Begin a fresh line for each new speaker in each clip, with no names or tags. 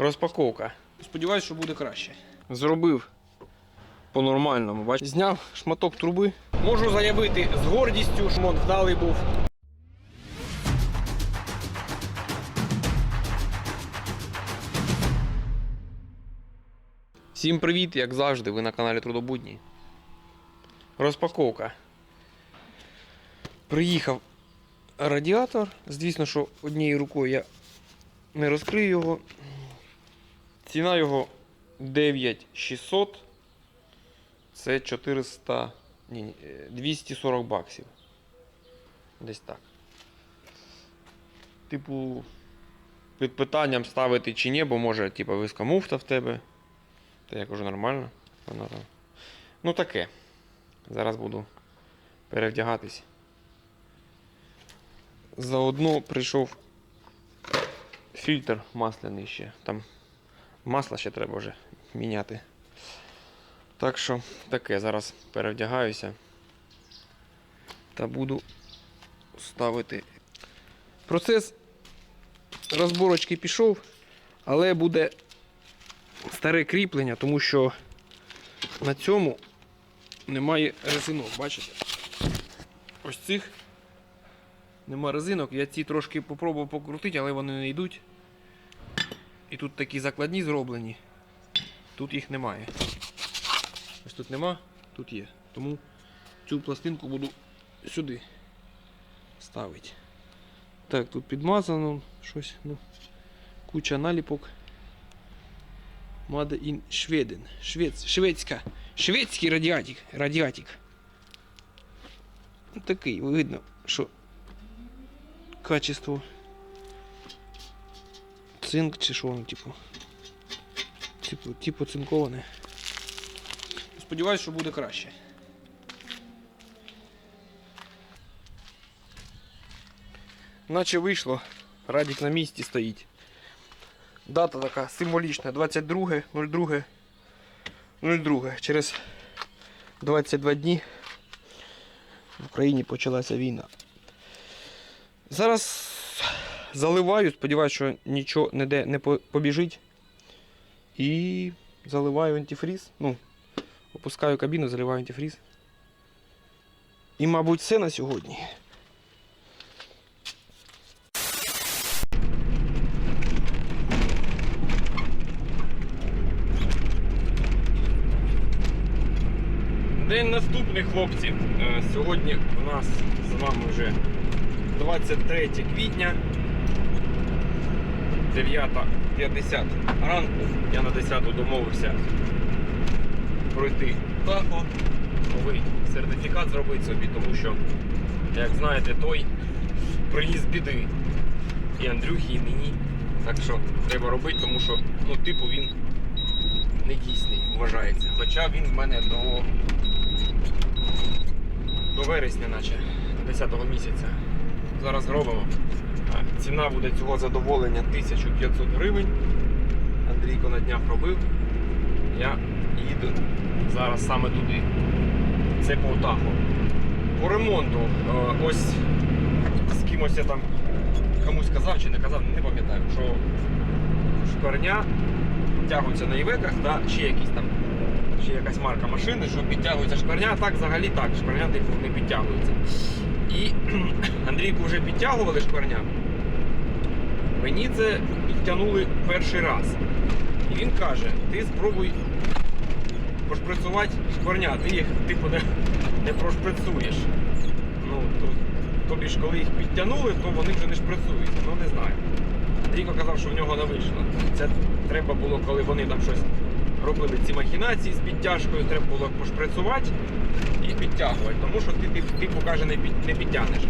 Розпаковка. Сподіваюсь, що буде краще. Зробив по-нормальному. Бач, зняв шматок труби. Можу заявити з гордістю, що монт вдалий був. Всім привіт, як завжди, ви на каналі Трудобудні. Розпаковка. Приїхав радіатор. Звісно, що однією рукою я не розкрию його. Ціна його 9600. Це 400. Ні, ні, е, 240 баксів. Десь так. Типу, під питанням ставити чи ні, бо може, типу, виска муфта в тебе. Та я кажу нормально. Вона там. Ну таке. Зараз буду перевдягатись. Заодно прийшов фільтр масляний ще. Там масло ще треба вже міняти. Так що таке, зараз перевдягаюся та буду ставити. Процес розборочки пішов, але буде старе кріплення, тому що на цьому немає резинок, бачите? Ось цих нема резинок. Я ці трошки попробував покрутити, але вони не йдуть. І тут такі закладні зроблені. Тут їх немає. Ось тут нема, тут є. Тому цю пластинку буду сюди ставити. Так, тут підмазано щось, ну, куча наліпок. Made in Schweden. Швец, шведська. Шведський радіатик. радіатик. Такий, видно, що качество. Цинк чи що воно, типу. Типу, типу цинковане. Сподіваюсь, що буде краще. Наче вийшло, радік на місці стоїть. Дата така символічна 22, 02, 02. Через 22 дні в Україні почалася війна. Зараз заливаю, сподіваюся, що нічого ніде не побіжить. І заливаю антифріз. Ну, опускаю кабіну, заливаю антифріз. І, мабуть, все на сьогодні. День наступний, хлопці. Е, Сьогодні у нас з вами вже 23 квітня. 9.50 ранку. Я на 10 домовився пройти ТАХО, новий сертифікат зробити собі, тому що, як знаєте, той приніс біди. І Андрюхі, і мені. Так що треба робити, тому що ну, типу він не дійсний вважається. Хоча він в мене до, до вересня, наче, до 10 місяця. Зараз робимо. Ціна буде цього задоволення 1500 гривень. Андрійко на днях робив. Я їду зараз саме туди. Це Полтахо. По ремонту. е, Ось з кимось я там комусь казав чи не казав, не пам'ятаю, що шкорня підтягується на івеках, та ще якісь там, ще якась марка машини, що підтягується шкорня, а так взагалі так, шкорня типу не підтягується. І Андрійку вже підтягували шкорня. Мені це підтягнули перший раз. І він каже, ти спробуй пошприцувати шкварня, ти їх типу не, не прошприцуєш. Ну, то, тобі ж коли їх підтягнули, то вони вже не шприцуються. Ну не знаю. Андрійко казав, що в нього не вийшло. Це треба було, коли вони там щось робили ці махінації з підтяжкою, треба було пошприцувати і підтягувати. Тому що ти, типу, типу каже, не, під, не підтягнеш.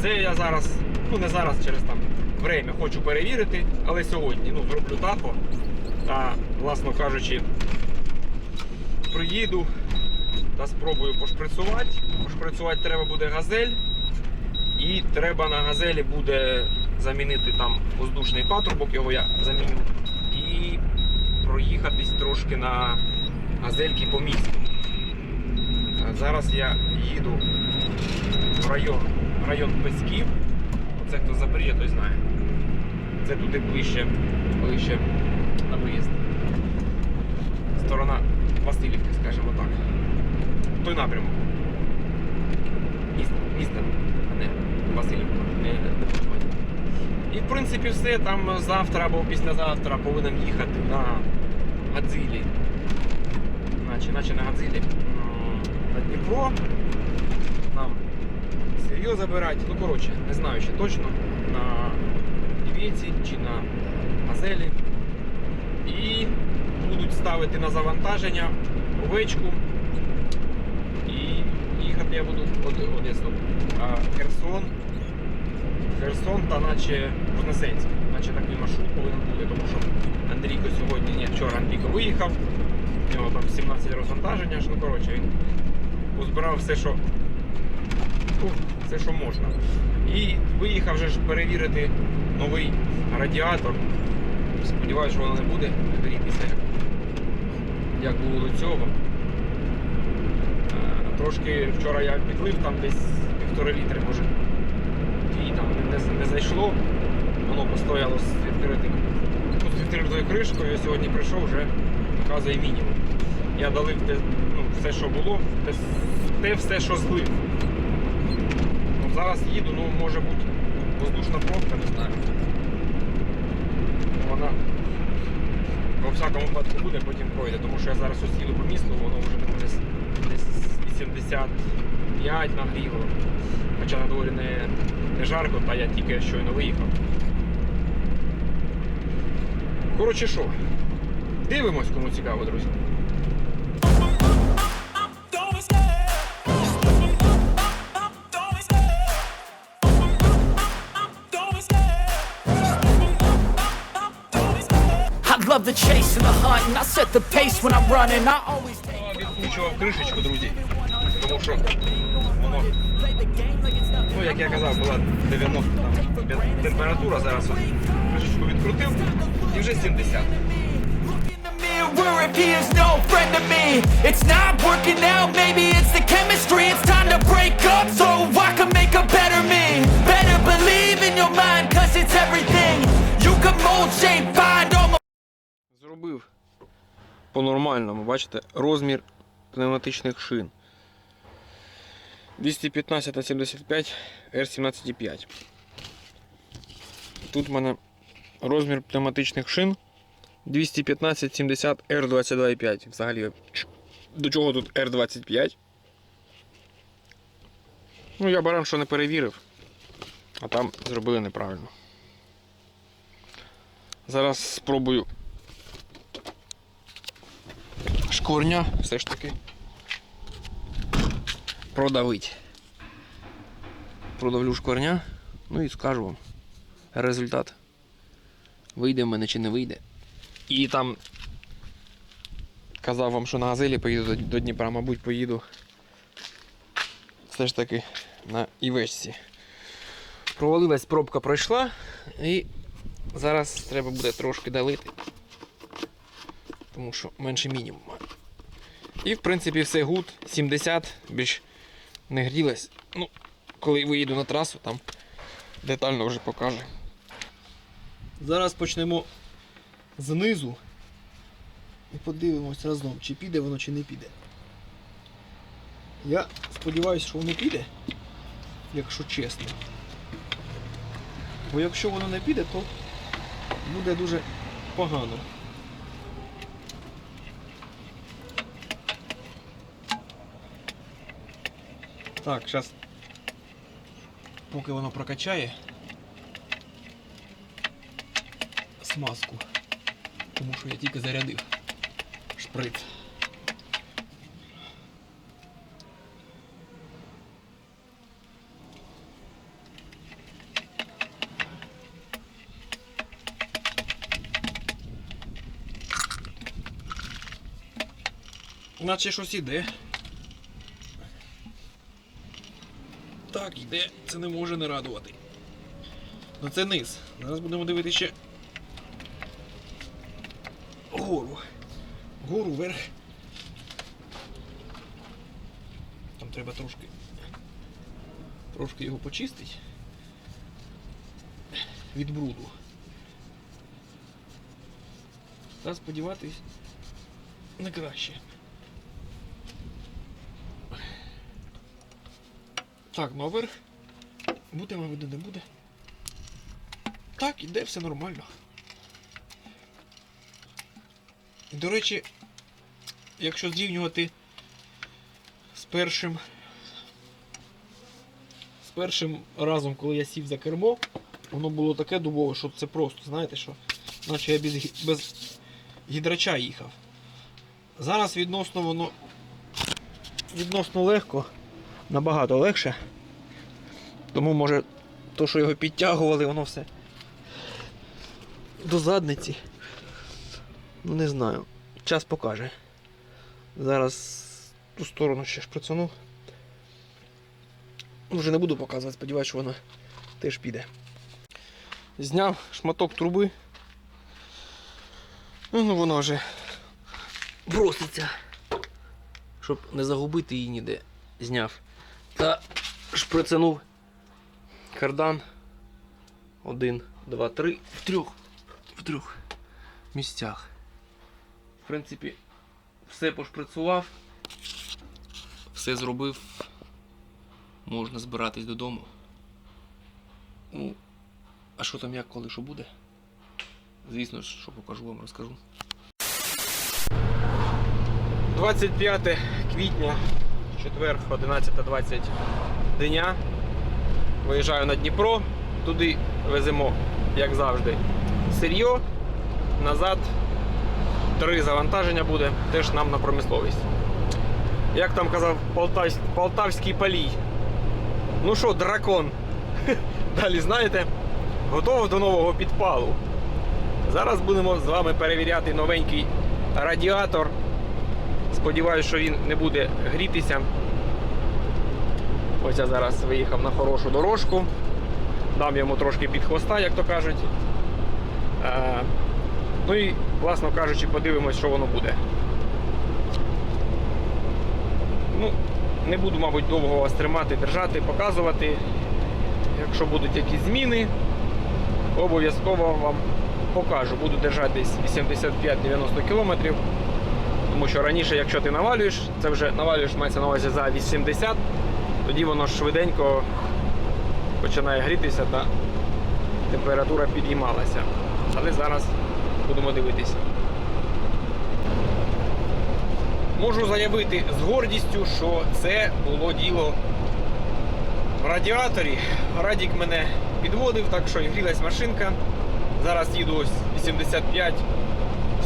Це я зараз, ну не зараз через там время хочу перевірити, але сьогодні ну, зроблю тахо. Та, власно кажучи, приїду та спробую пошприцувати. Пошприцувати треба буде газель. І треба на газелі буде замінити там воздушний патрубок, його я заміню. І проїхатись трошки на газельки по місту. Зараз я їду в район район Песків. Це хто заберіє, той знає. Це туди ближче, ближче на виїзд. Сторона Васильівки, скажімо так. Той напрямок. Місто, місто, а не Васильівка. Не, і в принципі все. Там завтра або післязавтра повинен їхати на Гадзилі. Наче, наче на Гадзилі. На Дніпро. Нам Сир'йо забирати. Ну коротше, не знаю ще точно. На Івіці чи на Газелі. І будуть ставити на завантаження овечку. І їхати я буду. А, Херсон. Херсон та наче Вознесенськ. Наче такий маршрут повинен бути, тому що Андрійко сьогодні, ні, вчора Андрійко виїхав. У нього там 17 розвантаження, аж, ну коротше, він позбирав все, що ну, все, що можна. І виїхав вже ж перевірити новий радіатор. Сподіваюся, що воно не буде грітися, як, було до цього. Е, Трошки вчора я підлив там десь півтори літри, може. Не, зайшло. Воно постояло з відкритим. З відкритою кришкою. Я сьогодні прийшов, вже показує мінімум. Я долив те, ну, все, що було, те, те все, що злив. Ну, зараз їду, ну може бути воздушна пробка, не знаю. Вона во всякому випадку буде, потім пройде, тому що я зараз ось їду по місту, воно вже не десь, десь 85 нагріло. Хоча на дворі не, не жарко, та я тільки щойно виїхав. Коротше що, дивимось, кому цікаво, друзі. Відкручував кришечку, друзі. Тому що воно, ну як я казав, була 90 там, температура, зараз кришечку відкрутив і вже 70.
in the mirror if he is no friend to me. It's not working out, maybe it's the chemistry. It's time to break up so I can make a better me. Better believe in your mind, cause it's everything. You can mold, shape, find almost.
Зробив по-нормальному, бачите, розмір пневматичних шин. 215 на 75 R17,5. Тут в мене розмір пневматичних шин 215 70 R22,5. Взагалі, до чого тут R25? Ну, я баран що не перевірив, а там зробили неправильно. Зараз спробую шкурня все ж таки продавить. Продавлю шкурня, ну і скажу вам результат. Вийде в мене чи не вийде. І там казав вам, що на газелі поїду до, Дніпра, мабуть, поїду все ж таки на Івечці. Провалилась пробка пройшла і зараз треба буде трошки долити тому що менше мінімуму. І в принципі все гуд, 70, більш не грілась. Ну, коли виїду на трасу, там детально вже покаже. Зараз почнемо знизу і подивимось разом, чи піде воно, чи не піде. Я сподіваюся, що воно піде, якщо чесно. Бо якщо воно не піде, то буде дуже погано. Так, зараз поки воно прокачає смазку, тому що я тільки зарядив шприц. Наче щось іде. Так, йде, це не може не радувати. Ну це низ. Зараз будемо дивитися ще гору. Гору вверх. Там треба трошки. Трошки його почистити. Від бруду. Та сподіватись на краще. Так, наверх. Буде, мабуть, не буде. Так, іде все нормально. І, до речі, якщо зрівнювати з першим. З першим разом, коли я сів за кермо, воно було таке дубове, що це просто, знаєте що? Наче я без, без гідрача їхав. Зараз відносно воно відносно легко, набагато легше. Тому може то, що його підтягували, воно все до задниці. Ну не знаю. Час покаже. Зараз ту сторону ще шприцану. Ну, Вже не буду показувати, сподіваюся, що вона теж піде. Зняв шматок труби. Ну, вона вже проситься. Щоб не загубити її ніде. Зняв. Та шприцанув кардан. Один, два, три. В трьох. В трьох місцях. В принципі, все пошприцував. Все зробив. Можна збиратись додому. Ну, а що там як, коли що буде? Звісно ж, що покажу вам, розкажу. 25 квітня, четвер, 11.20 дня. Виїжджаю на Дніпро. Туди веземо, як завжди, сир'йо. Назад три завантаження буде, теж нам на промисловість. Як там казав Полтавсь- Полтавський палій. Ну що, дракон. Далі знаєте, готовий до нового підпалу. Зараз будемо з вами перевіряти новенький радіатор. Сподіваюсь, що він не буде грітися. Ось я зараз виїхав на хорошу дорожку. Дам йому трошки під хвоста, як то кажуть. Е, ну і, власно кажучи, подивимось, що воно буде. Ну, не буду, мабуть, довго вас тримати, держати, показувати. Якщо будуть якісь зміни, обов'язково вам покажу. Буду держати десь 85-90 кілометрів. Тому що раніше, якщо ти навалюєш, це вже навалюєш, мається на увазі за 80, тоді воно швиденько починає грітися та температура підіймалася. Але зараз будемо дивитися. Можу заявити з гордістю, що це було діло в радіаторі. Радік мене підводив, так що і грілась машинка. Зараз їду ось 85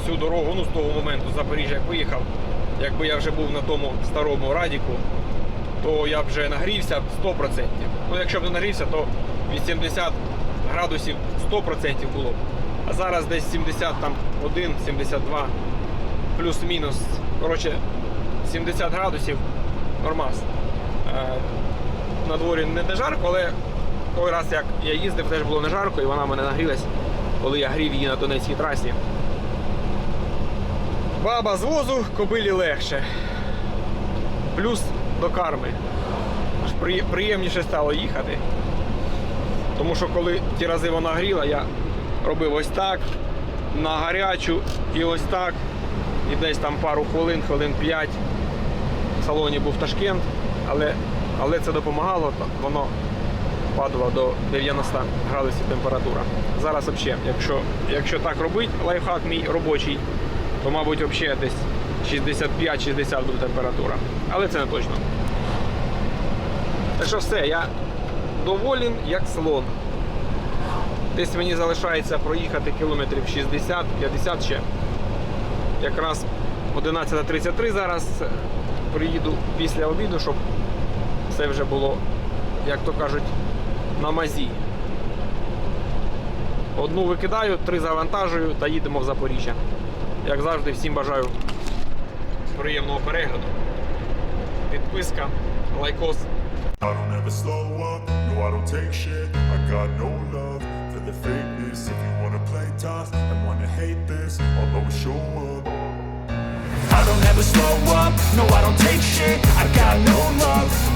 всю дорогу, ну з того моменту Запоріжжя як виїхав. Якби я вже був на тому старому радіку, то я б вже нагрівся 100%. Ну, якщо б не нагрівся, то 80 градусів 100% було. б. А зараз десь 71, 72, плюс-мінус. Коротше, 70 градусів нормас. Е, на дворі не, не жарко, але той раз, як я їздив, теж було не жарко, і вона мене нагрілась, коли я грів її на Донецькій трасі. Баба з возу, кобилі легше. Плюс до карми. Аж приємніше стало їхати. Тому що коли ті рази вона гріла, я робив ось так, на гарячу і ось так. І десь там пару хвилин, хвилин 5 в салоні був Ташкент, але, але це допомагало, воно падало до 90 градусів температура. Зараз взагалі, якщо, якщо так робити, лайфхак мій робочий, то, мабуть, взагалі десь 65-60 буде температура. Але це не точно. Так що все, я доволен як слон. Десь мені залишається проїхати кілометрів 60-50 ще. Якраз 11.33 зараз приїду після обіду, щоб все вже було, як то кажуть, на мазі. Одну викидаю, три завантажую та їдемо в Запоріжжя. Як завжди, всім бажаю приємного перегляду. Підписка, лайкос.
I don't ever slow up, no I don't take shit I got no love for the fakeness If you wanna play tough and wanna hate this I'll always show up
I don't ever slow up, no I don't take shit I got no love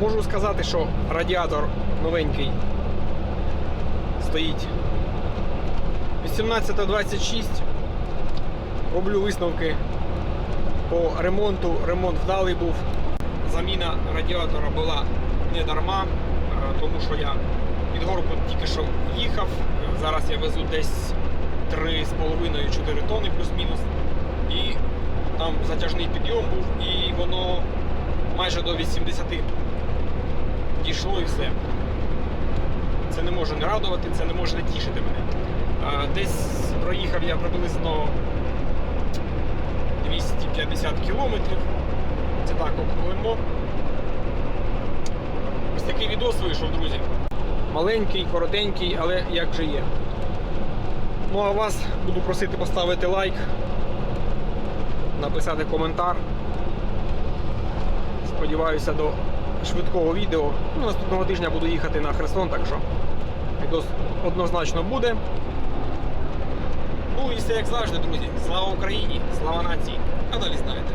Можу сказати, що радіатор новенький стоїть 18.26. Роблю висновки по ремонту. Ремонт вдалий був. Заміна радіатора була не дарма, е, тому що я під горку тільки що їхав. Зараз я везу десь 3,5-4 тони плюс-мінус. І там затяжний підйом був, і воно майже до 80 дійшло і все. Це не може не радувати, це не може не тішити мене. Десь проїхав я приблизно 250 кілометрів. Це так округлимо. Ось такий відос вийшов, друзі. Маленький, коротенький, але як же є. Ну а вас буду просити поставити лайк, написати коментар. Сподіваюся, до швидкого відео. Ну, наступного тижня буду їхати на Херсон, так що відос однозначно буде. Ну і все як завжди, друзі. Слава Україні, слава нації. А далі знаєте.